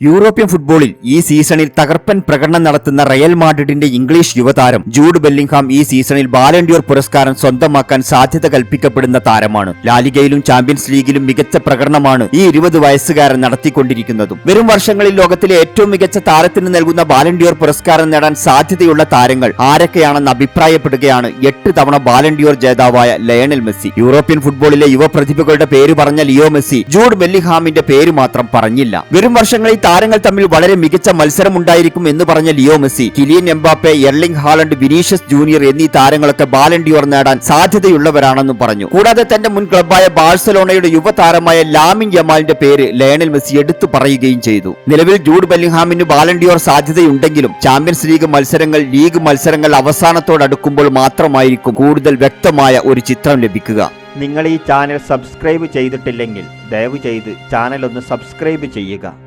European ഫുട്ബോളിൽ ഈ സീസണിൽ തകർപ്പൻ പ്രകടനം നടത്തുന്ന റയൽ മാഡ്രിഡിന്റെ ഇംഗ്ലീഷ് യുവതാരം ജൂഡ് ബെല്ലിംഗ്ഹാം ഈ സീസണിൽ ബാലൻഡിയോർ പുരസ്കാരം സ്വന്തമാക്കാൻ സാധ്യത കൽപ്പിക്കപ്പെടുന്ന താരമാണ്. ലാലിഗയിലും ചാമ്പ്യൻസ് ലീഗിലും മികച്ച പ്രകടനമാണ് ഈ ഇരുപത് വയസ്സുകാരൻ നടത്തിക്കൊണ്ടിരിക്കുന്നതും. വരും വർഷങ്ങളിൽ ലോകത്തിലെ ഏറ്റവും മികച്ച താരത്തിന് നൽകുന്ന ബാലൻഡിയോർ പുരസ്കാരം നേടാൻ സാധ്യതയുള്ള താരങ്ങൾ ആരൊക്കെയാണെന്ന് അഭിപ്രായപ്പെടുകയാണ് എട്ട് തവണ ബാലൻഡിയോർ ജേതാവായ ലയണൽ മെസ്സി. യൂറോപ്യൻ ഫുട്ബോളിലെ യുവ പ്രതിഭകളുടെ പേര് പറഞ്ഞ ലിയോ മെസ്സി ജൂഡ് ബെല്ലിംഗ്ഹാമിന്റെ പേര് മാത്രം പറഞ്ഞില്ല. വരും വർഷങ്ങളിൽ താരങ്ങൾ തമ്മിൽ വളരെ മികച്ച മത്സരം ഉണ്ടായിരിക്കും എന്ന് പറഞ്ഞ Leo Messi Kylian Mbappe Erling Haaland Vinicius junior എന്നീ താരങ്ങളൊക്കെ ബാലൻഡിയോർ നേടാൻ സാധ്യതയുള്ളവരാണെന്നും പറഞ്ഞു. കൂടാതെ തന്റെ മുൻ ക്ലബായ ബാഴ്സലോണയുടെ യുവതാരമായ ലാമിൻ യമാലിന്റെ പേര് ലയണൽ മെസ്സി എടുത്തു പറയുകയും ചെയ്തു. നിലവിൽ ജൂഡ് ബെല്ലിംഗ്ഹാമിന് ബാലൻഡിയോർ സാധ്യതയുണ്ടെങ്കിലും ചാമ്പ്യൻസ് ലീഗ് മത്സരങ്ങൾ ലീഗ് മത്സരങ്ങൾ അവസാനത്തോടടുക്കുമ്പോൾ മാത്രമായിരിക്കും കൂടുതൽ വ്യക്തമായ ഒരു ചിത്രം ലഭിക്കുക. നിങ്ങൾ ഈ ചാനൽ സബ്സ്ക്രൈബ് ചെയ്തിട്ടില്ലെങ്കിൽ ദയവ് ചെയ്ത് ചാനൽ ഒന്ന് സബ്സ്ക്രൈബ് ചെയ്യുക.